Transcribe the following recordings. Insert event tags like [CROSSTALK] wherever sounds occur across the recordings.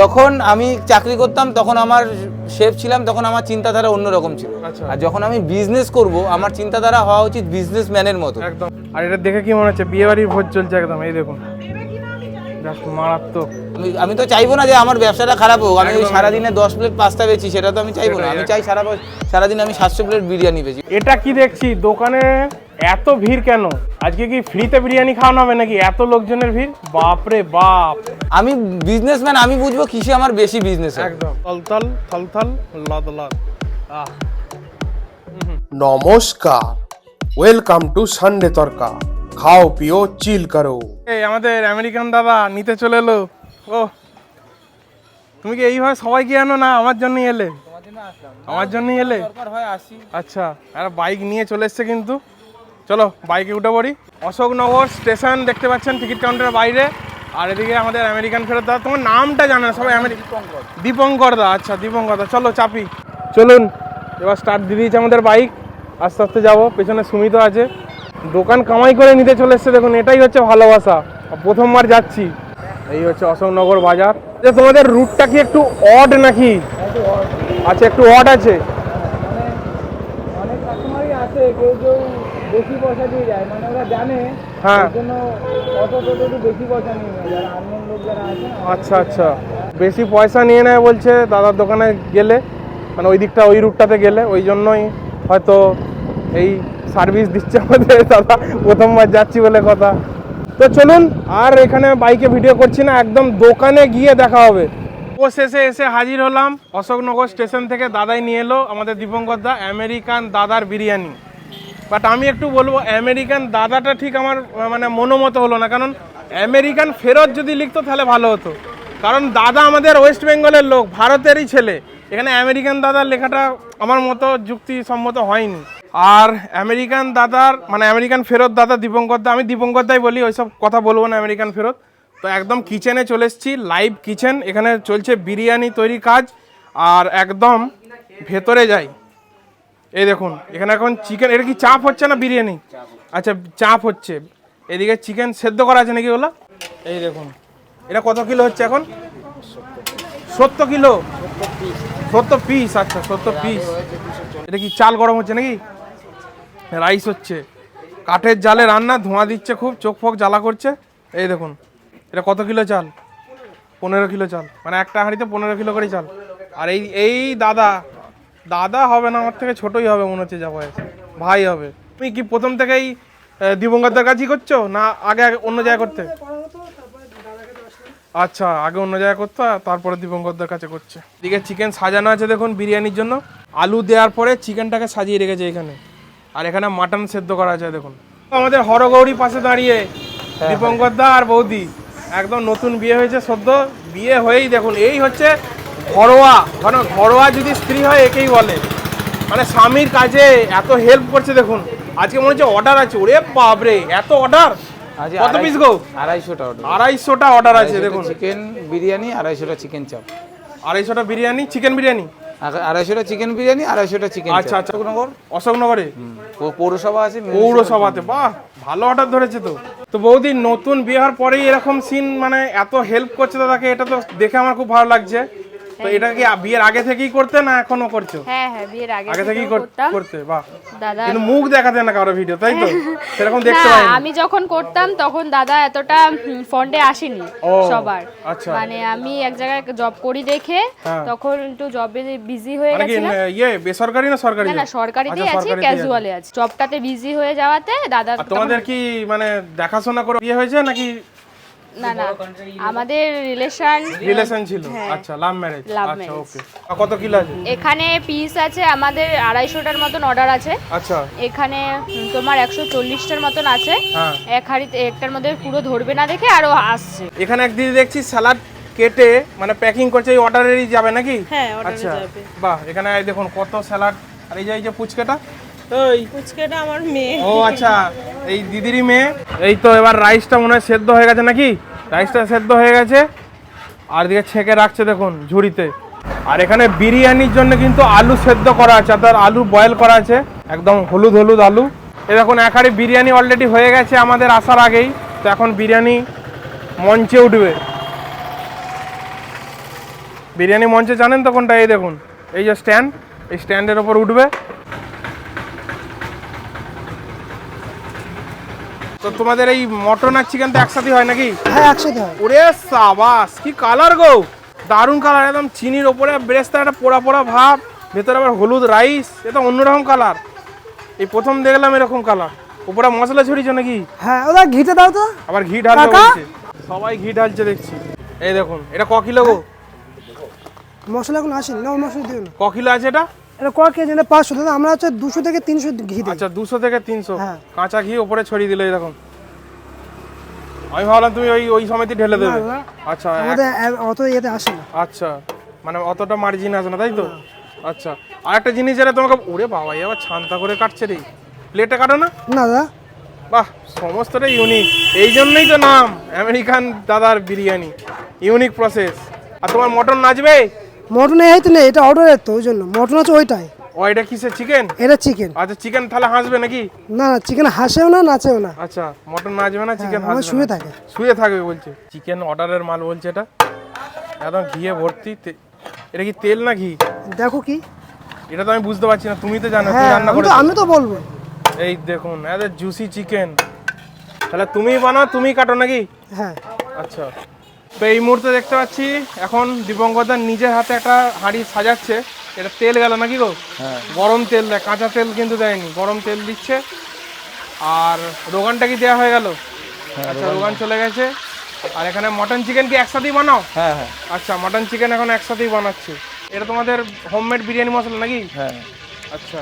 যখন আমি চাকরি করতাম তখন আমার শেফ ছিলাম তখন আমার চিন্তাধারা অন্যরকম ছিল। আচ্ছা। আর যখন আমি বিজনেস করব আমার চিন্তাধারা হওয়া উচিত বিজনেসম্যানের মতো। একদম। আর এটা দেখে কি মনে হচ্ছে? বিয়ে বাড়ির ভোজ চলছে একদম এই দেখুন। মারাত্মক। আমি আমি তো চাইব না যে আমার ব্যবসাটা খারাপ হোক। আমি ওই সারাদিনে দশ প্লেট পাস্তা বেচি সেটা তো আমি চাইব না। আমি চাই সারা সারাদিন আমি সাতশো প্লেট বিরিয়ানি বেচি। এটা কি দেখছি? দোকানে এত ভিড় কেন? আজকে কি ফ্রিতে বিরিয়ানি খাওয়ানো হবে নাকি? এত লোকজনের ভিড়? বাপরে বাপ। আমি বিজনেসম্যান আমি বুঝব কিসে আমার বেশি বিজনেস একদম। তলতল থলথল লদ লদ নমস্কার। ওয়েলকাম টু সানডে তরকা খাও, পিও চিল করো। এই আমাদের আমেরিকান দাদা নিতে চলে এলো। ও, তুমি কি এইভাবে সবাইকে আনো না? আমার জন্যই এলে। আমার জন্যই এলে? আচ্ছা আর বাইক নিয়ে চলে এসছে কিন্তু। চলো, বাইকে উঠে পড়ি। অশোকনগর স্টেশন দেখতে পাচ্ছেন টিকিট কাউন্টারের বাইরে। আর এদিকে আমাদের আমেরিকান ফেরত দা তোমার নামটা জানে না, সবাই আমেরিকান দীপঙ্কর দা আচ্ছা দীপঙ্কর দা। চলো, চাপি। চলুন, এবার স্টার্ট দিয়ে দিয়েছে আমাদের বাইক। আস্তে আস্তে যাব, পেছনে সুমিত আছে। দোকান কামাই করে নিতে চলে এসছে দেখুন এটাই হচ্ছে ভালোবাসা। প্রথমবার যাচ্ছি। এই হচ্ছে অশোকনগর বাজার। যে তোমাদের রুটটা কি একটু অড নাকি? আচ্ছা একটু অড আছে? মানে হ্যাঁ। আচ্ছা আচ্ছা। বেশি পয়সা নিয়ে নেয় বলছে দাদার দোকানে গেলে। মানে ওই দিকটা ওই রুটটাতে গেলে। ওই জন্যই হয়তো এই সার্ভিস দিচ্ছে আমাদের দাদা, প্রথমবার যাচ্ছি বলে কথা। তো চলুন, আর এখানে বাইকে ভিডিও করছি না, একদম দোকানে গিয়ে দেখা হবে। ও শেষে এসে হাজির হলাম, অশোকনগর স্টেশন থেকে দাদাই নিয়ে এলো আমাদের দীপঙ্কর দা, আমেরিকান দাদার বিরিয়ানি। বাট আমি একটু বলব, আমেরিকান দাদাটা ঠিক আমার মানে মনোমতো হলো না, কারণ আমেরিকান ফেরত যদি লিখতো তাহলে ভালো হতো। কারণ দাদা আমাদের ওয়েস্ট বেঙ্গলের লোক, ভারতেরই ছেলে। এখানে আমেরিকান দাদার লেখাটা আমার মতো যুক্তিসম্মত হয়নি। আর আমেরিকান দাদার মানে আমেরিকান ফেরত দাদা দীপঙ্কর দা, আমি দীপঙ্কর দাই বলি, ওইসব কথা বলব না আমেরিকান ফেরত। তো একদম কিচেনে চলে এসেছি লাইভ কিচেন এখানে চলছে বিরিয়ানি তৈরি কাজ, আর একদম ভেতরে যাই। এই দেখুন, এখানে এখন চিকেন এটা কি চাপ হচ্ছে না বিরিয়ানি? আচ্ছা চাপ হচ্ছে। এদিকে চিকেন সেদ্ধ করা আছে নাকি ওগুলো? এই দেখুন, এটা কত কিলো হচ্ছে এখন? সত্তর কিলো? সত্তর পিস আচ্ছা সত্তর পিস এটা কি চাল গরম হচ্ছে নাকি? রাইস হচ্ছে। কাঠের জালে রান্না, ধোঁয়া দিচ্ছে খুব, চোখ ফোক জ্বালা করছে। এই দেখুন, এটা কত কিলো চাল? পনেরো কিলো চাল। মানে একটা হাঁড়িতে পনেরো কিলো করে চাল। আর এই এই দাদা দাদা হবে না, আমার থেকে ছোটই হবে, মনে হচ্ছে যা বয়স। ভাই হবে। তুমি কি প্রথম থেকেই দিবঙ্গতদার কাজই করছ, না আগে আগে অন্য জায়গায় করতে? আচ্ছা আগে অন্য জায়গায় করতো তারপরে দীপঙ্করদার কাছে করছে। এদিকে চিকেন সাজানো আছে দেখুন, বিরিয়ানির জন্য। আলু দেওয়ার পরে চিকেনটাকে সাজিয়ে রেখেছে এখানে। আর এখানে মাটন সেদ্ধ করা আছে দেখুন। আমাদের হরগৌরী পাশে দাঁড়িয়ে দীপঙ্কর দা আর বৌদি একদম নতুন বিয়ে হয়েছে সদ্য বিয়ে হয়েই দেখুন এই হচ্ছে ঘরোয়া মানে ঘরোয়া যদি স্ত্রী হয় একেই বলে। মানে স্বামীর কাজে এত হেল্প করছে দেখুন। আজকে মনে হচ্ছে অর্ডার আছে ওরে বাপরে এত অর্ডার কত পিস গো? আড়াইশোটা order। আড়াইশোটা অর্ডার আছে দেখুন। চিকেন বিরিয়ানি আড়াইশোটা চিকেন চাপ আড়াইশোটা বিরিয়ানি চিকেন বিরিয়ানি। আড়াইশোটা চিকেন বিরিয়ানি আড়াইশোটা চিকেন আচ্ছা, আচ্ছা। অশোকনগর। অশোকনগরে? পৌরসভা আছে পৌরসভাতে। বাহ ভালো অর্ডার ধরেছে তো। তো বৌদি নতুন বিয়ে হওয়ার পরেই এরকম সিন মানে এত হেল্প করছে দাদাকে এটা তো দেখে আমার খুব ভালো লাগছে। তো এটা কি বিয়ের আগে থেকেই করতে না এখনও করছ? হ্যাঁ হ্যাঁ বিয়ের আগে আগে থেকেই করতাম। করতে বাহ। দাদা কিন্তু মুখ দেখাতে না কারও ভিডিও তাই তো? [LAUGHS] সেরকম দেখতে পাই আমি যখন করতাম তখন দাদা এতটা ফন্ডে আসেনি সবার। আচ্ছা। মানে আমি এক জায়গায় জব করি দেখে হ্যাঁ। তখন একটু জবে বিজি হয়ে মানে গেছিলাম। ইয়ে বেসরকারি না সরকারি? না সরকারিতেই আচ্ছা, আছি সরকারিতেই ক্যাজুয়ালে আছি। জবটাতে বিজি হয়ে যাওয়াতে দাদা তোমাদের কি মানে দেখাশোনা করে বিয়ে হয়েছে নাকি না না। আমাদের রিলেশন রিলেশন ছিল? আচ্ছা লাভ ম্যারেজ হ্যাঁ। আচ্ছা ওকে কত কিলো আছে? এখানে পিস আছে আমাদের আড়াইশোটার মতন অর্ডার আছে। আচ্ছা। এখানে তোমার একশো চল্লিশটার মতন আছে। হ্যাঁ। এক হাড়িতে একটার মধ্যে পুরো ধরবে না দেখে আরও আসছে। এখানে এক দিদি দেখছি স্যালাড কেটে মানে প্যাকিং করছে এই অর্ডারেরই যাবে নাকি? হ্যাঁ আচ্ছা। বাহ এখানে দেখুন কত স্যালাড আর এই যে এই যে পুচকেটা ওই ফুচকাটা আমার মেয়ে। ও আচ্ছা এই দিদিরই মেয়ে? এই তো এবার রাইসটা মনে হয় সেদ্ধ হয়ে গেছে নাকি? রাইসটা সেদ্ধ হয়ে গেছে। আর দিকে ছেঁকে রাখছে দেখুন ঝুড়িতে। আর এখানে বিরিয়ানির জন্য কিন্তু আলু সেদ্ধ করা আছে অর্থাৎ আলু বয়েল করা আছে। একদম হলুদ হলুদ আলু। এ দেখুন এক হাঁড়ি বিরিয়ানি অলরেডি হয়ে গেছে আমাদের আসার আগেই। তো এখন বিরিয়ানি মঞ্চে উঠবে। বিরিয়ানি মঞ্চে জানেন তো কোনটা? এই দেখুন এই যে স্ট্যান্ড এই স্ট্যান্ডের ওপর উঠবে। তো তোমাদের এই মটন আর চিকেন তো একসাথে হয় নাকি? হ্যাঁ একসাথে হয়। ওরে সাবাস কি কালার গো! দারুণ কালার একদম চিনির ওপরে ব্রেস্তা একটা পোড়া পোড়া ভাব ভেতরে আবার হলুদ রাইস এটা অন্যরকম কালার এই প্রথম দেখলাম এরকম কালার উপরে মশলা ছড়িয়েছো নাকি? হ্যাঁ ওরা ঘিটা দাও তো। আবার ঘি ঢালতে বলছে। সবাই ঘি ঢালছে দেখছি। এই দেখুন এটা ক কিলো গো? মশলা এখন আসেনি না মশলা দিও না। ক কিলো আছে এটা? এটা ক কেজি? না পাঁচশো। দাদা আমরা হচ্ছে দুশো থেকে তিনশো ঘি দিই। আচ্ছা দুশো থেকে তিনশো। হ্যাঁ। কাঁচা ঘি ওপরে ছড়িয়ে দিলে এরকম। আমি ভাবলাম তুমি ওই ওই সময়তে ঢেলে দেবে। আচ্ছা আমাদের অত ইয়েতে আসে না। আচ্ছা মানে অতটা মার্জিন না তাই তো? আচ্ছা আর একটা জিনিস যেটা তোমাকে ওরে বাবা এ আবার ছান্তা করে কাটছে রে। প্লেটে কাটো না? না দাদা বাহ সমস্তটা ইউনিক এই জন্যই তো নাম আমেরিকান দাদার বিরিয়ানি। ইউনিক প্রসেস আর তোমার মটন নাচবে? মটন এই তো নেই এটা অর্ডারের তো ওই জন্য। মটন আছে ওইটাই। ও এটা কিসের চিকেন এটা চিকেন আচ্ছা চিকেন তাহলে হাসবে নাকি? না না চিকেন হাসেও না নাচেও না। আচ্ছা মটন নাচবে না চিকেন আমার শুয়ে থাকে। শুয়ে থাকবে বলছে। চিকেন অর্ডারের মাল বলছে এটা। একদম ঘিয়ে ভর্তি এটা কি তেল না ঘি দেখো কি। এটা তো আমি বুঝতে পারছি না তুমি তো জানো তুমি হ্যাঁ রান্না করে তো আমি তো বলব। এই দেখুন এত জুসি চিকেন তাহলে তুমি বানাও তুমি কাটো নাকি? হ্যাঁ। আচ্ছা। তো এই মুহূর্তে দেখতে পাচ্ছি এখন দীপঙ্করদার নিজের হাতে একটা হাঁড়ি সাজাচ্ছে। এটা তেল গেল নাকি গো? গরম তেল দেয় কাঁচা তেল কিন্তু দেয়নি গরম তেল দিচ্ছে। আর রোগানটা কি দেওয়া হয়ে গেল? আচ্ছা রোগান। চলে গেছে। আর এখানে মটন চিকেন কি একসাথেই বানাও? হ্যাঁ হ্যাঁ। আচ্ছা মটন চিকেন এখন একসাথেই বানাচ্ছে। এটা তোমাদের হোমমেড বিরিয়ানি মশলা নাকি? হ্যাঁ। আচ্ছা।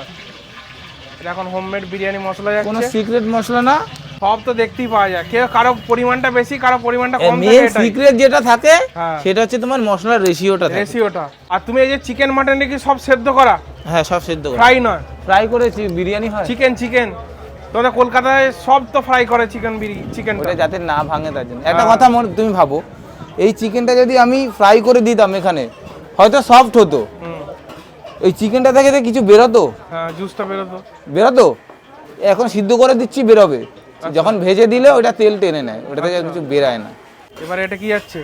এটা এখন হোমমেড বিরিয়ানি মশলা কোনো সিক্রেট মশলা না। সব তো দেখতেই পাওয়া যায়। কেউ কারও পরিমাণটা বেশি কারও পরিমাণটা কম থাকে মেন সিক্রেট যেটা থাকে হ্যাঁ। সেটা হচ্ছে তোমার মশলার রেশিওটা রেশিওটা আর তুমি এই যে চিকেন মাটন কি সব সেদ্ধ করা? হ্যাঁ সব সেদ্ধ করে। ফ্রাই নয়? ফ্রাই করেছি বিরিয়ানি হয়? চিকেন চিকেন তোমাদের কলকাতায় সব তো ফ্রাই করে চিকেন বিরি চিকেনটা ওটা যাতে না ভাঙে তার জন্য। একটা কথা মনে তুমি ভাবো এই চিকেনটা যদি আমি ফ্রাই করে দিতাম এখানে হয়তো সফট হতো। এই চিকেনটা থেকে কিছু বেরোতো? হ্যাঁ জুসটা বেরোতো। বেরোতো? এখন সিদ্ধ করে দিচ্ছি বেরোবে। যখন ভেজে দিলে ওটা তেল টেনে নেয় ওটা থেকে কিছু বেরায় না। এবারে এটা কি যাচ্ছে?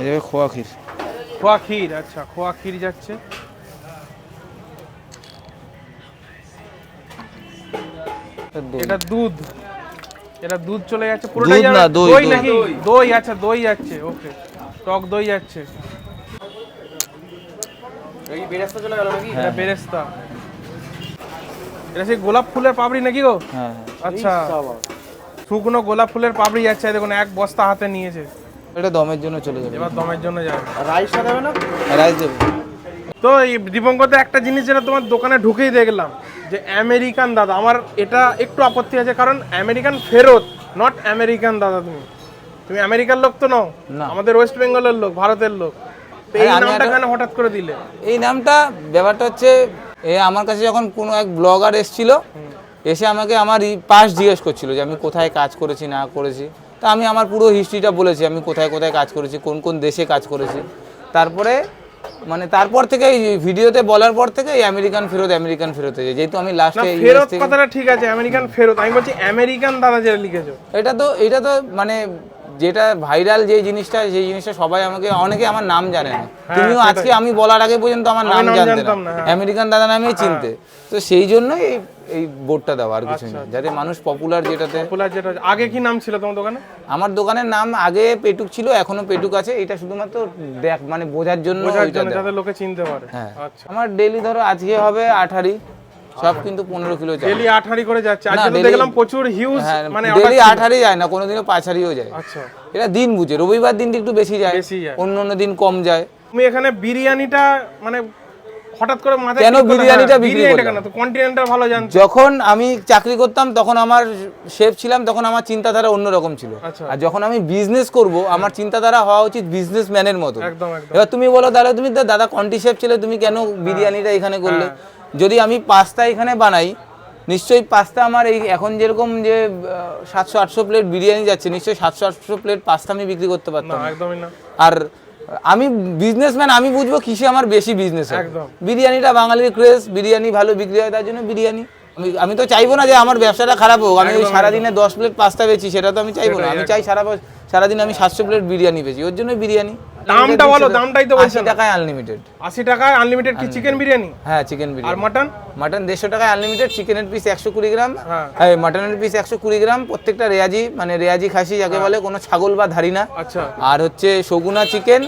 এই যে খোয়া ক্ষীর। খোয়া ক্ষীর আচ্ছা খোয়া ক্ষীর যাচ্ছে। এটা দুধ। এটা দুধ চলে যাচ্ছে পুরোটাই দুধ না, দই। নাকি? দই। আচ্ছা দই যাচ্ছে ওকে। টক দই যাচ্ছে। এটা বেরেস্তা। এটা সেই গোলাপ ফুলের পাপড়ি নাকি গো? হ্যাঁ আচ্ছা। শুকনো গোলাপ ফুলের পাপড়ি যাচ্ছে দেখুন এক বস্তা হাতে নিয়েছে। এটা দমের জন্য চলে যাবে। এবার দমের জন্য যাবে। রাইস দেবে। তো এই দীপঙ্করতে একটা জিনিস যেটা তোমার দোকানে ঢুকেই দেখলাম যে আমেরিকান দাদা আমার এটা একটু আপত্তি আছে কারণ আমেরিকান ফেরত নট আমেরিকান দাদা তুমি। তুমি আমেরিকার লোক তো নও না। আমাদের ওয়েস্ট বেঙ্গলের লোক ভারতের লোক। এই নামটা কেন হঠাৎ করে দিলে? এই নামটা ব্যাপারটা হচ্ছে এ আমার কাছে যখন কোনো এক ব্লগার এসেছিল এসে আমাকে আমার পাশ জিজ্ঞেস করছিল যে আমি কোথায় কাজ করেছি না করেছি। তা আমি আমার পুরো হিস্ট্রিটা বলেছি আমি কোথায় কোথায় কাজ করেছি কোন কোন দেশে কাজ করেছি। তারপরে মানে তারপর থেকে এই ভিডিওতে বলার পর থেকে এই আমেরিকান ফেরত আমেরিকান ফেরত হয়েছে যেহেতু আমি লাস্টে ফেরত কথাটা ঠিক আছে আমেরিকান ফেরত। আমি বলছি আমেরিকান দাদা যেটা লিখেছো। এটা তো এটা তো মানে যেটা ভাইরাল যে জিনিসটা সেই জিনিসটা সবাই আমাকে অনেকে আমার নাম জানে না। তুমিও আজকে আমি বলার আগে পর্যন্ত আমার নাম জানতে না। জানতাম না, হ্যাঁ। আমেরিকান দাদা নামেই চিনতে। তো সেই জন্যই এই- এই বোর্ডটা দেওয়া আর কিছু না যাতে মানুষ পপুলার যেটাতে পপুলার যেটা আগে কি নাম ছিল তোমার দোকানে? আমার দোকানের নাম আগে পেটুক ছিল এখনও পেটুক আছে। এটা শুধুমাত্র দেখ মানে বোঝার জন্য যাতে লোকে চিনতে পারে। হ্যাঁ। আচ্ছা। আমার ডেলি ধরো আজকে হবে আঠারি। সব কিন্তু পনেরো কিলো যায় ডেলি আঠারি করে যাচ্ছে। আজকে তো দেখলাম প্রচুর হিউজ হ্যাঁ মানে ডেলি আঠারি যায় না কোনোদিনও পাঁচ হারিও যায়। আচ্ছা। এটা দিন বুঝে রবিবার দিনটা একটু বেশি যায় অন্য অন্য দিন কম যায়। তুমি এখানে বিরিয়ানিটা মানে হঠাৎ করে মাথায় কেন বিরিয়ানিটা বিক্রি করলাম? কন্টিনেন্টাল ভালো জানতো। যখন আমি চাকরি করতাম তখন আমার শেফ ছিলাম তখন আমার চিন্তাধারা অন্যরকম ছিল। আচ্ছা। আর যখন আমি বিজনেস করব আমার চিন্তাধারা হওয়া উচিত বিজনেস ম্যানের মতো একদম একদম। এবার তুমি বলো তাহলে তুমি দাদা কন্টি শেফ ছিলে তুমি কেন বিরিয়ানিটা এখানে করলে? হ্যাঁ। যদি আমি পাস্তা এখানে বানাই নিশ্চয়ই পাস্তা আমার এই এখন যেরকম যে সাতশো আটশো প্লেট বিরিয়ানি যাচ্ছে নিশ্চয়ই সাতশো আটশো প্লেট পাস্তা আমি বিক্রি করতে পারতাম। না। একদমই না। আর আমি বিজনেসম্যান আমি বুঝব কিসে আমার বেশি বিজনেস একদম। বিরিয়ানিটা বাঙালির ক্রেজ বিরিয়ানি ভালো বিক্রি হয় তার জন্য বিরিয়ানি। আমি আমি তো চাইব না যে আমার ব্যবসাটা খারাপ হোক আমি ওই সারাদিনে দশ প্লেট পাস্তা বেচি সেটা তো আমি চাইব না। আমি চাই সারা সারাদিন আমি সাতশো প্লেট বিরিয়ানি বেচি ওর জন্য বিরিয়ানি। দামটা বলো দামটাই তো বলছো আশি টাকায় আনলিমিটেড আশি টাকায় আনলিমিটেড কি চিকেন বিরিয়ানি? হ্যাঁ চিকেন বিরিয়ানি। আর মাটন মাটন দেড়শো টাকায় আনলিমিটেড চিকেনের পিস একশো কুড়ি গ্রাম। হ্যাঁ। হ্যাঁ মাটনের পিস একশো কুড়ি গ্রাম প্রত্যেকটা রেয়াজি মানে রেয়াজি খাসি যাকে বলে কোনো ছাগল বা ধারি না। আচ্ছা। আর হচ্ছে সগুনা চিকেন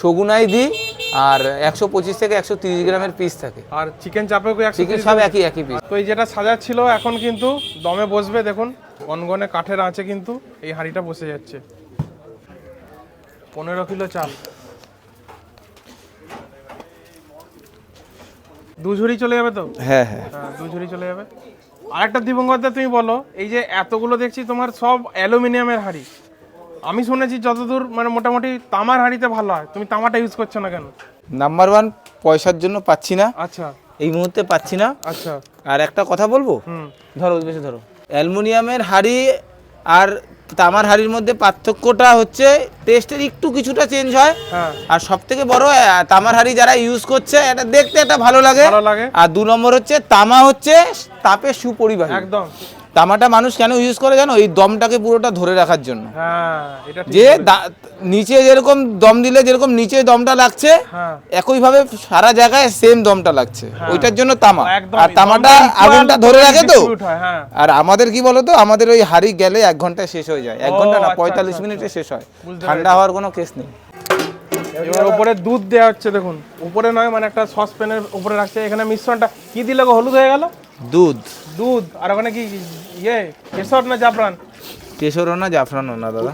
সগুনাই দিই আর একশো পঁচিশ থেকে একশো তিরিশ গ্রামের পিস থাকে। আর চিকেন একশো চিকেন সব একই একই পিস তো এই যেটা সাজা ছিল এখন কিন্তু দমে বসবে দেখুন। গনগনে কাঠের আছে কিন্তু এই হাঁড়িটা বসে যাচ্ছে। পনেরো কিলো চাল। দু ঝুড়ি চলে যাবে তো? হ্যাঁ হ্যাঁ। হ্যাঁ দু ঝুড়ি চলে যাবে। আরেকটা দিবঙ্গতদা তুমি বলো এই যে এতগুলো দেখছি তোমার সব অ্যালুমিনিয়ামের হাঁড়ি। আমি শুনেছি যতদূর মানে মোটামুটি তামার হাঁড়িতে ভালো হয়। তুমি তামাটা ইউজ করছ না কেন? নাম্বার ওয়ান পয়সার জন্য পাচ্ছি না। আচ্ছা। এই মুহূর্তে পাচ্ছি না। আচ্ছা। আর একটা কথা বলব? হুম। ধরো বেশি ধরো। অ্যালুমিনিয়ামের হাঁড়ি আর তামার হাড়ির মধ্যে পার্থক্যটা হচ্ছে টেস্টের একটু কিছুটা চেঞ্জ হয়। হ্যাঁ। আর সব থেকে বড় তামার হাড়ি যারা ইউজ করছে এটা দেখতে এটা ভালো লাগে। ভালো লাগে। আর দু নম্বর হচ্ছে তামা হচ্ছে তাপের সুপরিবাহী। একদম। তামাটা মানুষ কেন ইউজ করে জানো? এই দমটাকে পুরোটা ধরে রাখার জন্য। হ্যাঁ যে নিচে যেরকম দম দিলে যেরকম নিচে দমটা লাগছে হ্যাঁ। একইভাবে সারা জায়গায় সেম দমটা লাগছে। ওইটার জন্য তামা। আর তামাটা আগুনটা ধরে রাখে তো? হ্যাঁ আর আমাদের কি বলতো? আমাদের ওই হাড়ি গেলে এক ঘন্টায় শেষ হয়ে যায়। এক ঘণ্টা না আচ্ছা, পঁয়তাল্লিশ আচ্ছা, মিনিটে শেষ হয়। ঠান্ডা হওয়ার কোনো কেস নেই। এবার উপরে দুধ দেওয়া হচ্ছে দেখুন। উপরে নয় মানে একটা সসপ্যানের উপরে রাখছে। এখানে মিশ্রণটা কি দিলে হলুদ হয়ে গেল? দুধ। দুধ। আর ওখানে কি ইয়ে কেশর না জাফরান? কেশরও না জাফরানও না দাদা।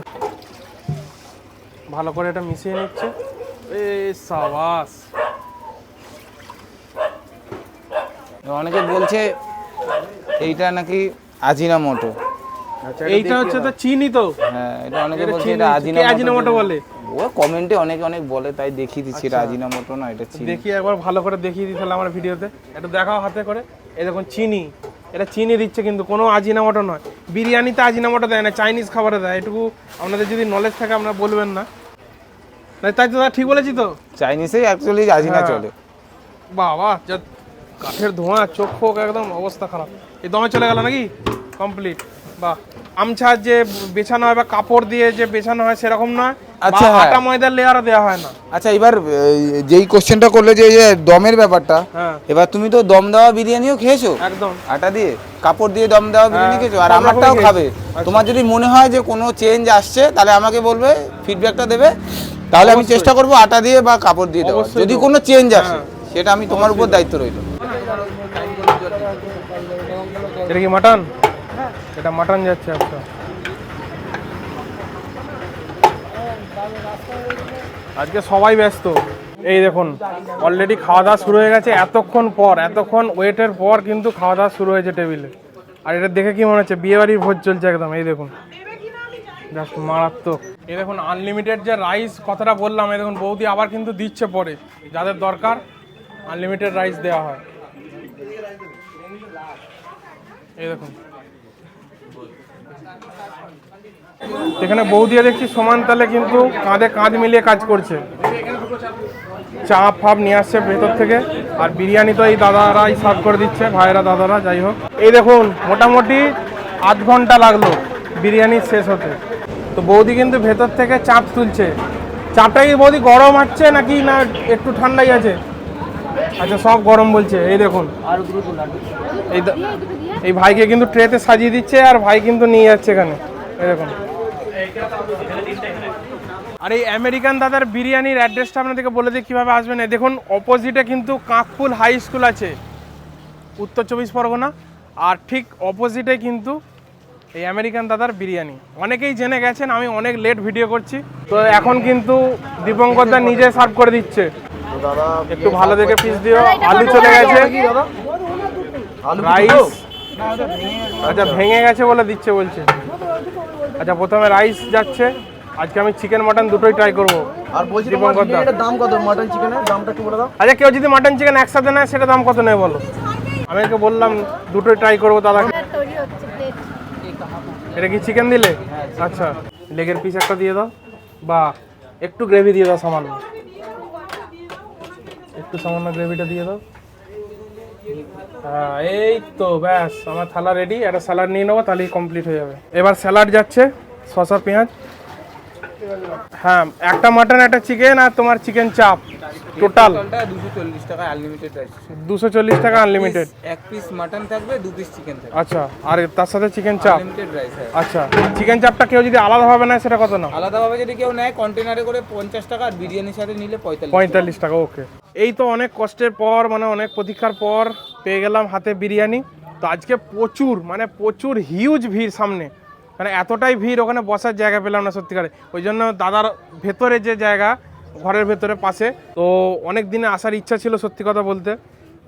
ভালো করে এটা মিশিয়ে নিচ্ছে। এ সাবাস। অনেকে বলছে এইটা নাকি আজিনা মোটো। এইটা হচ্ছে তো চিনি তো। হ্যাঁ এটা অনেকে বলছে। এটা আজিনামোটো বলে? ও কমেন্টে অনেকে অনেক বলে তাই দেখিয়ে দিচ্ছি এটা আজিনা মোটো না এটা চিনি। দেখি একবার ভালো করে দেখিয়ে দিই তাহলে আমার ভিডিওতে। এটা দেখাও হাতে করে। এই দেখুন চিনি। এটা চিনি দিচ্ছে কিন্তু কোনো আজিনামোটো নয়। বিরিয়ানিতে আজিনামোটো দেয় না চাইনিজ খাবারে দেয়। এটুকু আপনাদের যদি নলেজ থাকে আপনারা বলবেন না। না তাই তো দাদা ঠিক বলেছি তো? চাইনিজেই অ্যাকচুয়ালি আজিনা হ্যাঁ। চলে। বাবা যা কাঠের ধোঁয়া চোখ ফোক একদম অবস্থা খারাপ। এই দমে চলে গেল নাকি? কমপ্লিট বাহ। আমছার যে বেছানো হয় বা কাপড় দিয়ে যে বেছানো হয় সেরকম নয় আচ্ছা, হ্যাঁ। আটা ময়দার লেয়ারও দেওয়া হয় না। আচ্ছা এবার যেই কোশ্চেনটা করলে যে দমের ব্যাপারটা হ্যাঁ। এবার তুমি তো দম দেওয়া বিরিয়ানিও খেয়েছো? একদম। আটা দিয়ে? কাপড় দিয়ে দম দেওয়া বিরিয়ানি হ্যাঁ, খেয়েছো? আর আমারটাও খাবে। তোমার যদি মনে হয় যে কোনো চেঞ্জ আসছে তাহলে আমাকে বলবে ফিডব্যাকটা দেবে। তাহলে আমি চেষ্টা করব আটা দিয়ে বা কাপড় দিয়ে অবশ্যই যদি কোনো চেঞ্জ আসে। সেটা আমি তোমার উপর দায়িত্ব রইল। এটা কি মাটন এটা মাটন যাচ্ছে আচ্ছা। আজকে সবাই ব্যস্ত। এই দেখুন অলরেডি খাওয়া দাওয়া শুরু হয়ে গেছে এতক্ষণ পর, এতক্ষণ ওয়েটের পর কিন্তু খাওয়া দাওয়া শুরু হয়েছে টেবিলে আর এটা দেখে কি মনে হচ্ছে? বিয়ে বাড়ির ভোজ চলছে একদম, এই দেখুন। জাস্ট মারাত্মক। এই দেখুন আনলিমিটেড যে রাইস কথাটা বললাম, এই দেখুন, বৌদি আবার কিন্তু দিচ্ছে পরে। যাদের দরকার আনলিমিটেড রাইস দেওয়া হয়। এই দেখুন। এখানে বৌদিয়া দেখছি সমান তালে কিন্তু কাঁধে কাঁধ মিলিয়ে কাজ করছে। চাপ ফাপ নিয়ে আসছে ভেতর থেকে, আর বিরিয়ানি তো এই দাদারাই সার্ভ করে দিচ্ছে ভাইরা দাদারা, যাই হোক। এই দেখুন, মোটামুটি আধ ঘণ্টা লাগল বিরিয়ানি শেষ হতে। তো বৌদি কিন্তু ভেতর থেকে চাপ তুলছে। চাপটা কি বৌদি গরম হচ্ছে নাকি না একটু ঠান্ডাই আছে? আচ্ছা সব গরম বলছে, এই দেখুন। এই এই ভাইকে কিন্তু ট্রেতে সাজিয়ে দিচ্ছে আর ভাই কিন্তু নিয়ে যাচ্ছে এখানে। এরকম আর এই আমেরিকান দাদার বিরিয়ানির অ্যাড্রেসটা আপনাদেরকে বলে দিই, কীভাবে আসবেন? দেখুন অপোজিটে কিন্তু কাকপুল হাই স্কুল আছে। উত্তর চব্বিশ পরগনা। আর ঠিক অপোজিটে কিন্তু এই আমেরিকান দাদার বিরিয়ানি। অনেকেই জেনে গেছেন, আমি অনেক লেট ভিডিও করছি। তো এখন কিন্তু দীপঙ্কর দা নিজে সার্ভ করে দিচ্ছে। একটু ভালো দেখে পিস দিও। আলু চলে গেছে। রাইস আচ্ছা ভেঙে গেছে বলে দিচ্ছে বলছে। আচ্ছা প্রথমে রাইস যাচ্ছে। আজকে আমি চিকেন মাটন দুটোই ট্রাই করব। আর বলছি দাম কত? মাটন চিকেনের দামটা একটু বলে দাও। আচ্ছা কেউ যদি মাটন চিকেন একসাথে নেয় সেটা দাম কত নেয় বলো? আমি ওকে বললাম দুটোই ট্রাই করব প্লেট এটা কি চিকেন দিলে? আচ্ছা লেগের পিস একটা দিয়ে দাও। বা একটু গ্রেভি দিয়ে দাও সামান্য। একটু সামান্য গ্রেভিটা দিয়ে দাও। এই তো, ব্যাস, আমার থালা রেডি একটা স্যালাড নিয়ে নেব, তাহলেই কমপ্লিট হয়ে যাবে। এবার স্যালাড যাচ্ছে, শসা, পেঁয়াজ। হ্যাঁ একটা মাটন একটা চিকেন আর তোমার চিকেন চাপ টোটাল টাকা আনলিমিটেড দুশো চল্লিশ টাকা আনলিমিটেড এক পিস মাটন থাকবে দু পিস চিকেন আচ্ছা আর তার সাথে চিকেন চাপ আচ্ছা চিকেন চাপটা কেউ যদি আলাদাভাবে নেয়, সেটা কত না আলাদাভাবে যদি কেউ নেয় কন্টেনারে করে পঞ্চাশ টাকা আর বিরিয়ানির সাথে নিলে পঁয়তাল্লিশ পঁয়তাল্লিশ টাকা ওকে এই তো অনেক কষ্টের পর মানে অনেক প্রতীক্ষার পর, পেয়ে গেলাম হাতে বিরিয়ানি। তো আজকে প্রচুর মানে প্রচুর হিউজ ভিড় সামনে। মানে এতটাই ভিড় ওখানে বসার জায়গা পেলাম না সত্যিকারে। ওই জন্য দাদার ভেতরে যে জায়গা, ঘরের ভেতরে পাশে, তো অনেক দিনে আসার ইচ্ছা ছিল সত্যি কথা বলতে।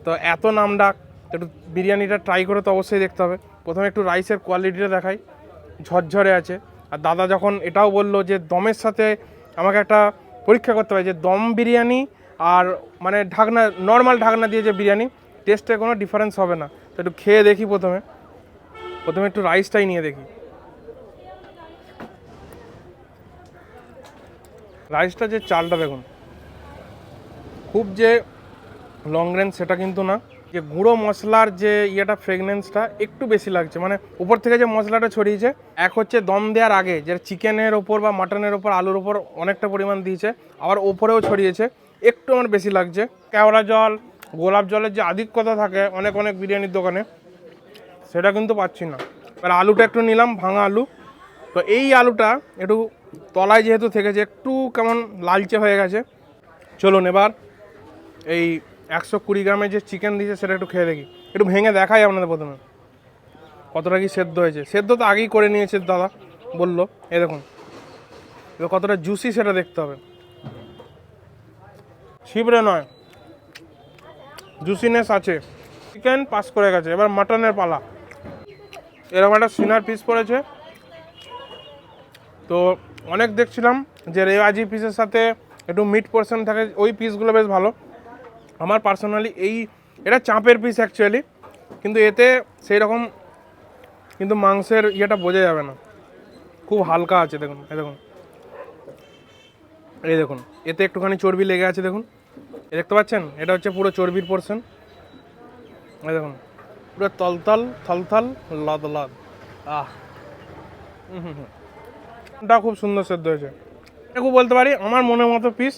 তো এত নাম ডাক, একটু বিরিয়ানিটা ট্রাই করে তো অবশ্যই দেখতে হবে। প্রথমে একটু রাইসের কোয়ালিটিটা দেখাই, ঝরঝরে আছে। আর দাদা যখন এটাও বলল যে দমের সাথে আমাকে একটা পরীক্ষা করতে হবে, যে দম বিরিয়ানি আর মানে ঢাকনা নর্মাল ঢাকনা দিয়ে যে বিরিয়ানি টেস্টে কোনো ডিফারেন্স হবে না। তো একটু খেয়ে দেখি প্রথমে। প্রথমে একটু রাইসটাই নিয়ে দেখি। রাইসটা যে চালটা দেখুন। খুব যে লং রেঞ্জ সেটা কিন্তু না। যে গুঁড়ো মশলার যে ইয়েটা ফ্রেগনেন্সটা একটু বেশি লাগছে। মানে উপর থেকে যে মশলাটা ছড়িয়েছে, এক হচ্ছে দম দেওয়ার আগে যে চিকেনের ওপর বা মাটনের ওপর, আলুর ওপর অনেকটা পরিমাণ দিয়েছে, আবার ওপরেও ছড়িয়েছে, একটু আমার বেশি লাগছে। কেওড়া জল, গোলাপ জলের যে আধিক্যতা থাকে অনেক অনেক বিরিয়ানির দোকানে, সেটা কিন্তু পাচ্ছি না। এবার আলুটা একটু নিলাম, ভাঙা আলু। তো এই আলুটা একটু তলায় যেহেতু থেকেছে, একটু কেমন লালচে হয়ে গেছে। চলুন এবার এই একশো কুড়ি গ্রামের যে চিকেন দিয়েছে, সেটা একটু খেয়ে দেখি। একটু ভেঙে দেখাই আপনাদের প্রথমে। কতটা কি সেদ্ধ হয়েছে? সেদ্ধ তো আগেই করে নিয়েছে দাদা, বলল। এই দেখুন। এবার কতটা জুসি সেটা দেখতে হবে। ছিবড়ে নয়। জুসিনেস আছে। চিকেন পাস করে গেছে। এবার মাটনের পালা। এরকম একটা সিনার পিস পড়েছে। তো অনেক দেখছিলাম যে রেওয়াজি পিসের সাথে একটু মিট পোর্শন থাকে, ওই পিসগুলো বেশ ভালো। আমার পার্সোনালি এই, এটা চাপের পিস অ্যাকচুয়ালি কিন্তু এতে সেই রকম কিন্তু মাংসের ইয়েটা বোঝা যাবে না। খুব হালকা আছে, দেখুন, এই দেখুন। এই দেখুন, এতে একটুখানি চর্বি লেগে আছে, দেখুন। দেখতে পাচ্ছেন? এটা হচ্ছে পুরো চর্বির পোর্শন এই দেখুন, পুরো তলতল, থলথল লদ লদ আহ, হুম হুম হুম। ওটা খুব সুন্দর সেদ্ধ হয়েছে। এটুকু বলতে পারি, আমার মনের মতো পিস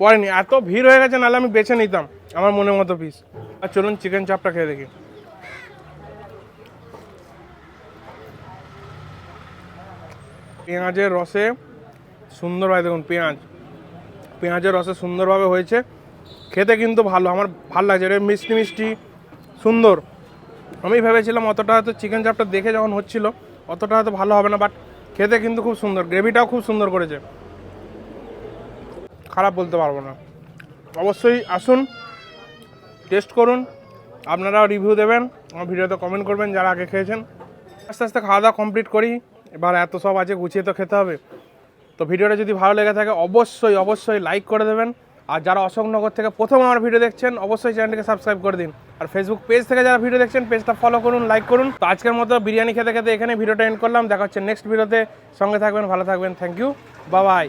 পড়েনি। এত ভিড় হয়ে গেছে, নাহলে আমি বেছে নিতাম আমার মনের মতো পিস আর চলুন চিকেন চাপটা খেয়ে দেখি। পেঁয়াজের রসে সুন্দরভাবে দেখুন, পেঁয়াজ। পেঁয়াজের রসে সুন্দরভাবে হয়েছে। খেতে কিন্তু ভালো, আমার ভালো লাগছে এটা মিষ্টি মিষ্টি, সুন্দর। আমি ভেবেছিলাম অতটা হয়তো চিকেন চাপটা দেখে যখন হচ্ছিল, অতটা হয়তো ভালো হবে না বাট খেতে কিন্তু খুব সুন্দর, গ্রেভিটাও খুব সুন্দর করেছে। খারাপ বলতে পারব না। অবশ্যই আসুন, টেস্ট করুন, আপনারাও রিভিউ দেবেন, আমার ভিডিওতে কমেন্ট করবেন যারা আগে খেয়েছেন। আস্তে আস্তে খাওয়া দাওয়া কমপ্লিট করি, এবার এত সব আছে গুছিয়ে তো খেতে হবে। তো ভিডিওটা যদি ভালো লেগে থাকে, অবশ্যই অবশ্যই লাইক করে দেবেন। আর যারা অশোকনগর থেকে প্রথম আমার ভিডিও দেখছেন, অবশ্যই চ্যানেলটিকে সাবস্ক্রাইব করে দিন। আর ফেসবুক পেজ থেকে যারা ভিডিও দেখছেন পেজটা ফলো করুন লাইক করুন। তো আজকের মতো বিরিয়ানি খেতে খেতে এখানে ভিডিওটা এন্ড করলাম। দেখা হচ্ছে নেক্সট ভিডিওতে সঙ্গে থাকবেন, ভালো থাকবেন। থ্যাংক ইউ বাবাই